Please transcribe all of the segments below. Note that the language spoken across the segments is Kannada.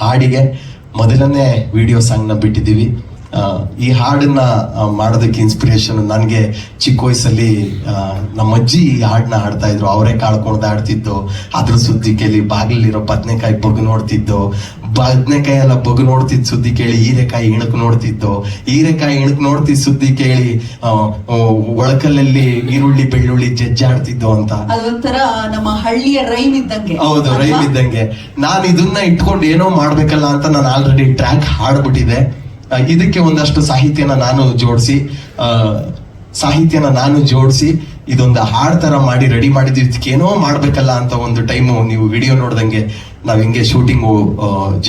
ಹಾಡಿಗೆ ಮೊದಲನೇ ವಿಡಿಯೋ ಸಾಂಗ್ನ ಬಿಟ್ಟಿದ್ದೀವಿ. ಈ ಹಾಡನ್ನ ಮಾಡೋದಕ್ಕೆ ಇನ್ಸ್ಪಿರೇಷನ್ ನನಗೆ ಚಿಕ್ಕ ವಯಸ್ಸಲ್ಲಿ ಆ, ನಮ್ಮ ಅಜ್ಜಿ ಈ ಹಾಡನ್ನ ಹಾಡ್ತಾ ಇದ್ರು. ಅವರೇ ಕಾಳ್ಕೊಂಡು ಆಡ್ತಿದ್ದು ಅದ್ರ ಸುದ್ದಿ ಕೇಳಿ ಬಾಗಿಲಿರೋ ಬದನೆಕಾಯಿ ಬಗ್ ನೋಡ್ತಿದ್ದು ಬದನೆಕಾಯಿ ಎಲ್ಲ ಬಗ್ ನೋಡ್ತಿದ್ ಸುದ್ದಿ ಕೇಳಿ ಹೀರೆಕಾಯಿ ಇಣಕ್ ನೋಡ್ತಿದ್ದು ಹೀರೆಕಾಯಿ ಇಣಕ್ ನೋಡ್ತಿದ್ ಸುದ್ದಿ ಕೇಳಿ ಒಳಕಲ್ಲಲ್ಲಿ ಈರುಳ್ಳಿ ಬೆಳ್ಳುಳ್ಳಿ ಜಜ್ಜಾಡ್ತಿದ್ದು ಅಂತ. ಅದೊಂಥರ ನಮ್ಮ ಹಳ್ಳಿಯ ರೈಮ್ ಇದ್ದಂಗೆ. ಹೌದು? ರೈಮ್ ಇದ್ದಂಗೆ. ನಾನು ಇದನ್ನ ಇಟ್ಕೊಂಡು ಏನೋ ಮಾಡ್ಬೇಕಲ್ಲ ಅಂತ ನಾನು ಆಲ್ರೆಡಿ ಟ್ರ್ಯಾಕ್ ಹಾಡ್ಬಿಟ್ಟಿದೆ. ಇದಕ್ಕೆ ಒಂದಷ್ಟು ಸಾಹಿತ್ಯನ ನಾನು ಜೋಡಿಸಿ ಸಾಹಿತ್ಯನ ನಾನು ಜೋಡಿಸಿ, ಇದೊಂದು ಹಾಡ್ ತರ ಮಾಡಿ ರೆಡಿ ಮಾಡಿದ್ವಿ. ಏನೋ ಮಾಡ್ಬೇಕಲ್ಲ ಅಂತ ಒಂದು ಟೈಮು ನೀವು ವಿಡಿಯೋ ನೋಡ್ದಂಗೆ ನಾವ್ ಹಿಂಗೆ ಶೂಟಿಂಗು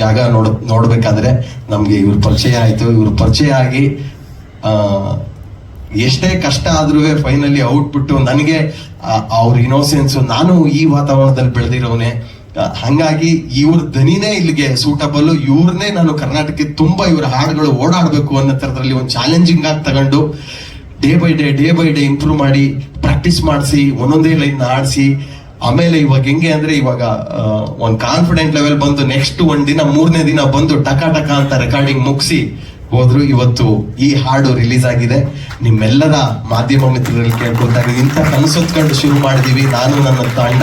ಜಾಗ ನೋಡ್, ನೋಡ್ಬೇಕಾದ್ರೆ ನಮ್ಗೆ ಇವ್ರ ಪರಿಚಯ ಆಯ್ತು. ಇವ್ರ ಪರಿಚಯ ಆಗಿ ಎಷ್ಟೇ ಕಷ್ಟ ಆದ್ರೂ ಫೈನಲಿ ಔಟ್ಬಿಟ್ಟು ನನಗೆ ಅವ್ರ ಇನೋಸೆನ್ಸ್ ನಾನು ಈ ವಾತಾವರಣದಲ್ಲಿ ಬೆಳೆದಿರೋನೆ ಹಂಗಾಗಿ ಇವ್ರ ದನಿನೇ ಇಲ್ಲಿಗೆ ಸೂಟಬಲ್ ಇವ್ರನ್ನೇ ನಾನು ಕರ್ನಾಟಕಕ್ಕೆ ತುಂಬಾ ಇವರ ಹಾಡುಗಳು ಓಡಾಡಬೇಕು ಅನ್ನೋ ತರದಲ್ಲಿ ಒಂದು ಚಾಲೆಂಜಿಂಗ್ ಆಗಿ ತಗೊಂಡು day by day day by day improve ಮಾಡಿ ಪ್ರಾಕ್ಟೀಸ್ ಮಾಡಿಸಿ, ಒಂದೊಂದೇ ಲೈನ್ ಆಡಿಸಿ, ಆಮೇಲೆ ಇವಾಗ ಹೆಂಗೆ ಅಂದ್ರೆ ಇವಾಗ ಒಂದು ಕಾನ್ಫಿಡೆಂಟ್ ಲೆವೆಲ್ ಬಂದು ನೆಕ್ಸ್ಟ್ ಒಂದ್ ದಿನ, ಮೂರನೇ ದಿನ ಬಂದು ಟಕ ಟಕ ಅಂತ ರೆಕಾರ್ಡಿಂಗ್ ಮುಗಿಸಿ ಹೋದ್ರು, ಇವತ್ತು ಈ ಹಾಡು ರಿಲೀಸ್ ಆಗಿದೆ. ನಿಮ್ಮೆಲ್ಲರ ಮಾಧ್ಯಮ ಮಿತ್ರರಲ್ಲಿ ಕೇಳ್ಕೊತಾರೆ ಇಂಥ ಕನಸೊತ್ಕೊಂಡು ಶುರು ಮಾಡಿದೀವಿ. ನಾನು ನನ್ನ ತಂಡ.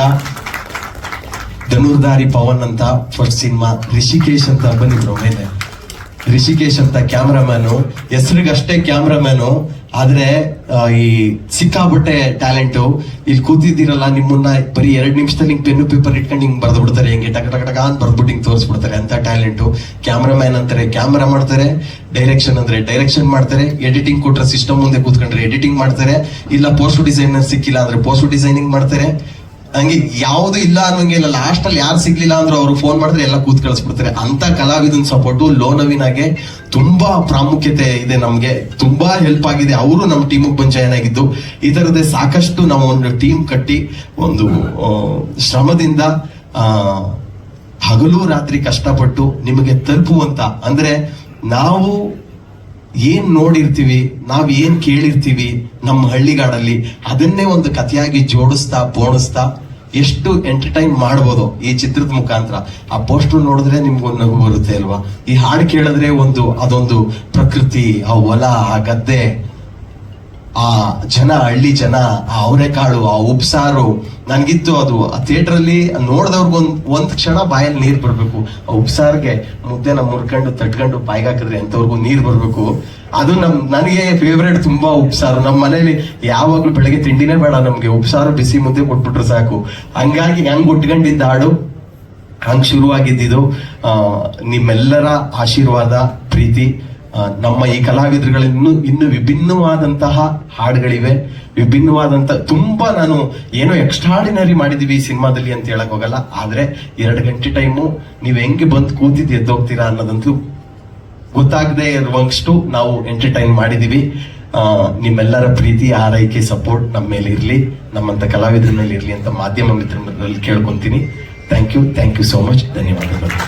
ಧನುರ್ಧಾರಿ ಪವನ್ ಅಂತ ಫಸ್ಟ್ ಸಿನಿಮಾ ರಿಷಿಕೇಶ್ ಅಂತ ಬಂದಿದ್ರು ಮೇಲೆ. ರಿಷಿಕೇಶ್ ಅಂತ ಕ್ಯಾಮ್ರಾಮ್ಯಾನು, ಹೆಸರಿಗಷ್ಟೇ ಕ್ಯಾಮ್ರಾಮ್ಯಾನು, ಆದ್ರೆ ಈ ಸಿಕ್ಕಾಬಟ್ಟೆ ಟ್ಯಾಲೆಂಟು. ಇಲ್ಲಿ ಕೂತಿದ್ದೀರಲ್ಲ ನಿಮ್ಮನ್ನ, ಬರೀ ಎರಡು ನಿಮಿಷದಲ್ಲಿ ಹಿಂಗೆ ಪೆನ್ನು ಪೇಪರ್ ಇಟ್ಕೊಂಡು ಹಿಂಗೆ ಬರ್ದು ಬಿಡ್ತಾರೆ ಹಿಂಗೆ ಟಕ ಟಕ ಟಕ ಅಂತ ಬರ್ದ್ಬಿಟ್ಟು ಹಿಂಗೆ ತೋರಿಸ್ಬಿಡ್ತಾರೆ. ಅಂತ ಟ್ಯಾಲೆಂಟು. ಕ್ಯಾಮ್ರಾಮ್ಯಾನ್ ಅಂತಾರೆ, ಕ್ಯಾಮ್ರಾ ಮಾಡ್ತಾರೆ, ಡೈರೆಕ್ಷನ್ ಅಂದ್ರೆ ಡೈರೆಕ್ಷನ್ ಮಾಡ್ತಾರೆ, ಎಡಿಟಿಂಗ್ ಕೊಟ್ಟರೆ ಸಿಸ್ಟಮ್ ಮುಂದೆ ಕೂತ್ಕೊಂಡ್ರೆ ಎಡಿಟಿಂಗ್ ಮಾಡ್ತಾರೆ, ಇಲ್ಲ ಪೋಸ್ಟ್ ಡಿಸೈನರ್ ಸಿಕ್ಕಿಲ್ಲ ಅಂದ್ರೆ ಪೋಸ್ಟ್ ಡಿಸೈನಿಂಗ್ ಮಾಡ್ತಾರೆ. ಹಂಗೆ ಯಾವ್ದು ಇಲ್ಲ ಅನ್ನೋಂಗೆ ಇಲ್ಲ. ಲಾಸ್ಟ್ ಅಲ್ಲಿ ಯಾರು ಸಿಗ್ಲಿಲ್ಲ ಅಂದ್ರೆ ಅವ್ರು ಫೋನ್ ಮಾಡಿದ್ರೆ ಎಲ್ಲ ಕೂತ್ ಕಳಿಸ್ಬಿಡ್ತಾರೆ. ಅಂತ ಕಲಾವಿದನ್ ಸಪೋರ್ಟು ಲೋನವಿನಾಗೆ ತುಂಬಾ ಪ್ರಾಮುಖ್ಯತೆ ಇದೆ ನಮ್ಗೆ. ತುಂಬಾ ಹೆಲ್ಪ್ ಆಗಿದೆ. ಅವರು ನಮ್ಮ ಟೀಮಿಗೆ ಬಂದು ಜಾಯ್ನ್ ಆಗಿದ್ದು. ಈ ತರದೇ ಸಾಕಷ್ಟು ನಾವು ಒಂದು ಟೀಮ್ ಕಟ್ಟಿ ಒಂದು ಶ್ರಮದಿಂದ ಹಗಲು ರಾತ್ರಿ ಕಷ್ಟಪಟ್ಟು ನಿಮಗೆ ತಲುಪುವಂತ. ಅಂದ್ರೆ ನಾವು ಏನ್ ನೋಡಿರ್ತೀವಿ, ನಾವು ಏನ್ ಕೇಳಿರ್ತೀವಿ ನಮ್ಮ ಹಳ್ಳಿಗಾಡಲ್ಲಿ, ಅದನ್ನೇ ಒಂದು ಕಥೆಯಾಗಿ ಜೋಡಿಸ್ತಾ ಬೋಣಿಸ್ತಾ ಎಷ್ಟು ಎಂಟರ್ಟೈನ್ ಮಾಡ್ಬೋದು ಈ ಚಿತ್ರದ ಮುಖಾಂತರ. ಆ ಪೋಸ್ಟರ್ ನೋಡಿದ್ರೆ ನಿಮ್ಗೊಂದು ನಗು ಬರುತ್ತೆ ಅಲ್ವಾ? ಈ ಹಾಡು ಕೇಳಿದ್ರೆ ಒಂದು ಅದೊಂದು ಪ್ರಕೃತಿ, ಆ ಹೊಲ, ಆ ಗದ್ದೆ ಆ ಜನ, ಹಳ್ಳಿ ಜನ, ಆ ಅವರೆಕಾಳು ಆ ಉಪ್ಸಾರು, ನನಗಿತ್ತು ಅದು. ಆ ಥಿಯೇಟರ್ ಅಲ್ಲಿ ಒಂದು ಕ್ಷಣ ಬಾಯಲ್ಲಿ ನೀರು ಬರಬೇಕು. ಆ ಉಪ್ಸಾರ್ಗೆ ಮುದ್ದೆನ ಮುರ್ಕೊಂಡು, ತಟ್ಕೊಂಡು ಬಾಯಿಗೆ ಹಾಕಿದ್ರೆ ಎಂಥವ್ರಿಗೂ ನೀರು ಬರಬೇಕು. ಅದು ನಮ್, ನನಗೆ ಫೇವ್ರೇಟ್ ತುಂಬಾ ಉಪ್ಸಾರು. ನಮ್ಮ ಮನೇಲಿ ಯಾವಾಗ್ಲೂ ಬೆಳಗ್ಗೆ ತಿಂಡಿನೇ ಬೇಡ ನಮಗೆ. ಉಪ್ಸಾರು ಬಿಸಿ ಮುದ್ದೆ ಕೊಟ್ಬಿಟ್ರೆ ಸಾಕು. ಹಂಗಾಗಿ ಹಂಗ್ ಉಟ್ಕೊಂಡಿದ್ದ ಹಾಡು, ಹಂಗ್ ಶುರುವಾಗಿದ್ದಿದ್ದು ನಿಮ್ಮೆಲ್ಲರ ಆಶೀರ್ವಾದ, ಪ್ರೀತಿ. ನಮ್ಮ ಈ ಕಲಾವಿದರುಗಳಿನ್ನೂ ಇನ್ನು ವಿಭಿನ್ನವಾದಂತಹ ಹಾಡುಗಳಿವೆ. ವಿಭಿನ್ನವಾದಂತ ತುಂಬಾ ನಾನು ಏನೋ ಎಕ್ಸ್ಟ್ರಾಡಿನರಿ ಮಾಡಿದೀವಿ ಈ ಸಿನಿಮಾದಲ್ಲಿ ಅಂತ ಹೇಳಕ್ ಹೋಗಲ್ಲ. ಆದ್ರೆ ಎರಡು ಗಂಟೆ ಟೈಮು ನೀವು ಹೆಂಗೆ ಬಂದು ಕೂತಿದ್ದು ಎದ್ದೋಗ್ತೀರಾ ಅನ್ನೋದಂತೂ ಗೊತ್ತಾಗದೆ ಇರುವಷ್ಟು ನಾವು ಎಂಟರ್ಟೈನ್ ಮಾಡಿದೀವಿ. ನಿಮ್ಮೆಲ್ಲರ ಪ್ರೀತಿ, ಆರೈಕೆ ಸಪೋರ್ಟ್ ನಮ್ಮ ಮೇಲೆ ಇರ್ಲಿ. ನಮ್ಮಂತ ಕಲಾವಿದರ ಮೇಲೆ ಇರ್ಲಿ ಅಂತ ಮಾಧ್ಯಮ ಮಿತ್ರರಲ್ಲಿ ಕೇಳ್ಕೊಂತೀನಿ. Thank you thank you so much ಧನ್ಯವಾದಗಳು.